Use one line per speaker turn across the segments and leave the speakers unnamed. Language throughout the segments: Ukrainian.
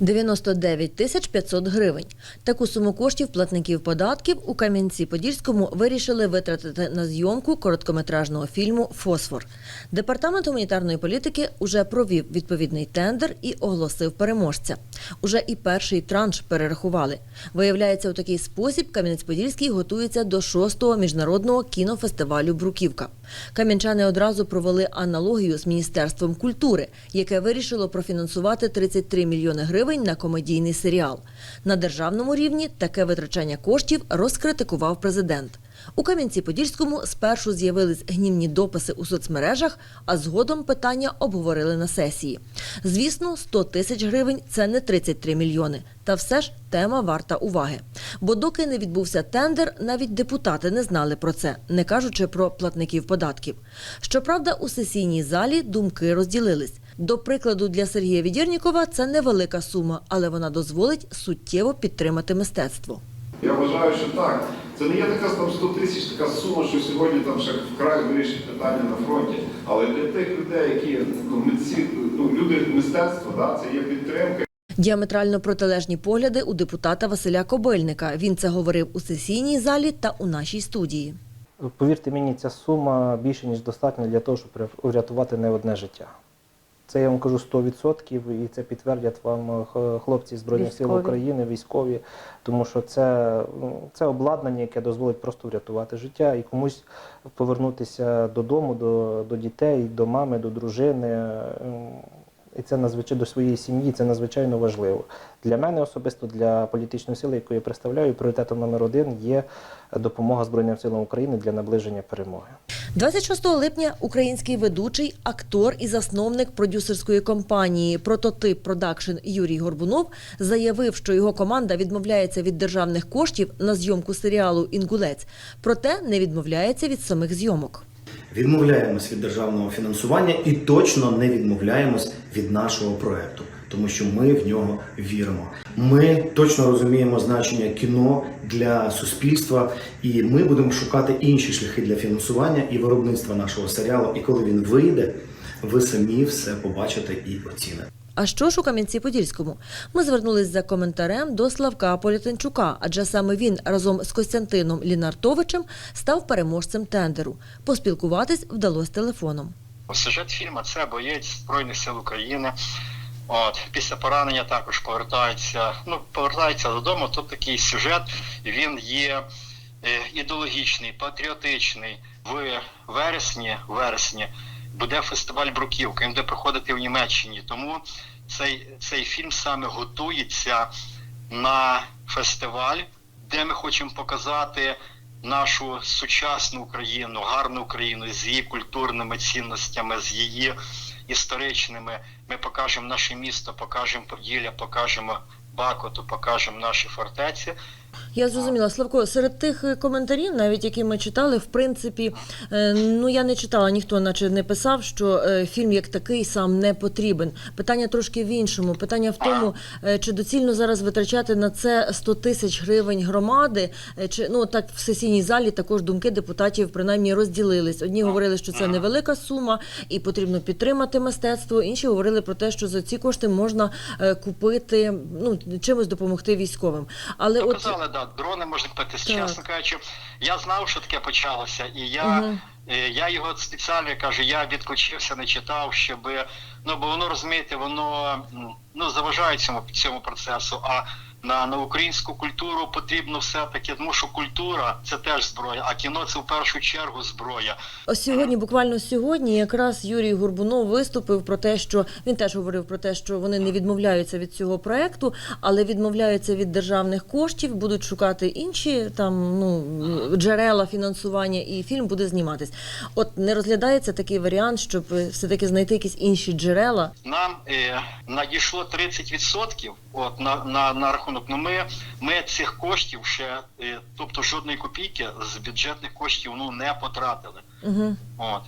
99 тисяч 500 гривень. Таку суму коштів платників податків у Кам'янці-Подільському вирішили витратити на зйомку короткометражного фільму Фосфор. Департамент гуманітарної політики уже провів відповідний тендер і оголосив переможця. Уже і перший транш перерахували. Виявляється, у такий спосіб Кам'янець-Подільський готується до шостого міжнародного кінофестивалю Бруківка. Кам'янчани одразу провели аналогію з Міністерством культури, яке вирішило профінансувати 33 мільйони гривень на комедійний серіал. На державному рівні таке витрачання коштів розкритикував президент. У Кам'янці-Подільському спершу з'явились гнівні дописи у соцмережах, а згодом питання обговорили на сесії. Звісно, 100 тисяч гривень це не 33 мільйони. Та все ж тема варта уваги. Бо доки не відбувся тендер, навіть депутати не знали про це, не кажучи про платників податків. Щоправда, у сесійній залі думки розділились. До прикладу, для Сергія Відірнікова це невелика сума, але вона дозволить суттєво підтримати митецтво.
Я вважаю, що так. Це не є така там 100 тисяч, така сума, що сьогодні там ще вкрай вирішить питання на фронті. Але для тих людей, які ну, митці, ну, люди мистецтва, да, це є підтримка.
Діаметрально протилежні погляди у депутата Василя Кобильника. Він це говорив у сесійній залі та у нашій студії.
Повірте мені, ця сума більше ніж достатня для того, щоб врятувати не одне життя. Це я вам кажу 100% і це підтвердять вам е, хлопці Збройних сил України, військові, тому що це, ну, це обладнання, яке дозволить просто врятувати життя і комусь повернутися додому, до, до дітей, до мами, до дружини. ем, І це надзвичайно до своєї сім'ї, це надзвичайно важливо. Для мене особисто, для політичної сили, яку я представляю, пріоритетом номер один є допомога Збройним силам України для наближення перемоги.
26 липня український ведучий, актор і засновник продюсерської компанії Прототип Продакшн Юрій Горбунов заявив, що його команда відмовляється від державних коштів на зйомку серіалу Інгулець, проте не відмовляється від самих зйомок.
Відмовляємось від державного фінансування і точно не відмовляємось від нашого проекту, тому що ми в нього віримо. Ми точно розуміємо значення кіно для суспільства, і ми будемо шукати інші шляхи для фінансування і виробництва нашого серіалу. І коли він вийде, ви самі все побачите і оціните.
А що ж у Кам'янці-Подільському? Ми звернулись за коментарем до Славка Політенчука, адже саме він разом з Костянтином Лінартовичем став переможцем тендеру. Поспілкуватись вдалося телефоном.
Сюжет фільму це боєць Збройних сил України. От після поранення також повертається. Ну повертається додому. Тут такий сюжет. Він є е, ідеологічний, патріотичний. В вересні, вересні буде фестиваль Бруківка. Він буде проходити в Німеччині. Тому цей, цей фільм саме готується на фестиваль, де ми хочемо показати нашу сучасну Україну, гарну Україну з її культурними цінностями, з її історичними. Ми покажемо наше місто, покажемо Поділля, покажемо Бакоту, покажемо наші фортеці.
Я зрозуміла, Славко, серед тих е, коментарів, навіть які ми читали, в принципі, е, ну я не читала, ніхто наче не писав, що е, фільм як такий сам не потрібен. Питання трошки в іншому. Питання в тому, чи доцільно зараз витрачати на це 100 тисяч гривень громади, чи ну так в сесійній залі також думки депутатів принаймні розділились. Одні говорили, що це невелика сума і потрібно підтримати мистецтво. Інші говорили про те, що за ці кошти можна купити, ну чимось допомогти військовим. Але от
Да, дрони можна купити. Чесно кажучи, я знав, що таке почалося, і я, е, я його спеціально кажу, я відключився, не читав, щоб ну бо воно розумієте, воно ну заважає цьому цьому процесу. А на, на українську культуру потрібно все таки, тому що культура це теж зброя, а кіно це в першу чергу зброя.
Сьогодні, буквально сьогодні, якраз Юрій Горбунов виступив про те, що він теж говорив про те, що вони не відмовляються від цього проекту, але відмовляються від державних коштів, будуть шукати інші там ну джерела фінансування, і фільм буде зніматись. От не розглядається такий варіант, щоб все таки знайти якісь інші джерела.
Нам е, надійшло 30% от, на, на, на рахунок. Ну, ми, ми цих коштів ще, е, тобто жодної копійки з бюджетних коштів ну, не потратили.
Угу.
От.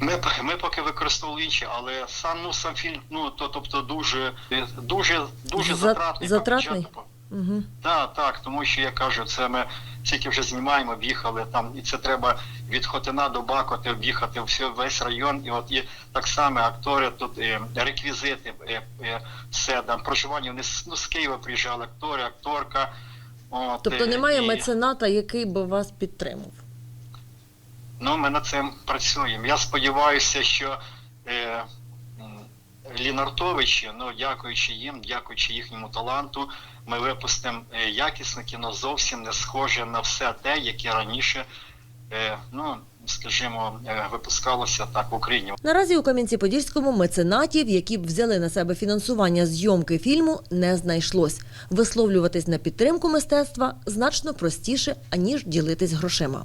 Ми, ми поки використовували інші, але сам, ну, сам фільм, ну, то, тобто дуже, е, дуже, дуже затратний.
затратний? Угу.
Так, так, тому що я кажу, це ми тільки вже знімаємо, об'їхали там, і це треба від Хотина до Бакоти об'їхати все, весь район. І от і так само актори тут е, реквізити, е, е, все там проживання. Вони ну, з Києва приїжджали актори, акторка. От,
Тобто
е,
немає
і-
мецената, який би вас підтримав.
Ну, ми над цим працюємо. Я сподіваюся, що е, Лінартовичі, ну дякуючи їм, дякуючи їхньому таланту, ми випустимо е, якісне кіно зовсім не схоже на все те, яке раніше, е, ну скажімо, е, випускалося так в Україні.
Наразі у Кам'янці-Подільському меценатів, які б взяли на себе фінансування зйомки фільму, не знайшлось. Висловлюватись на підтримку мистецтва значно простіше, аніж ділитись грошима.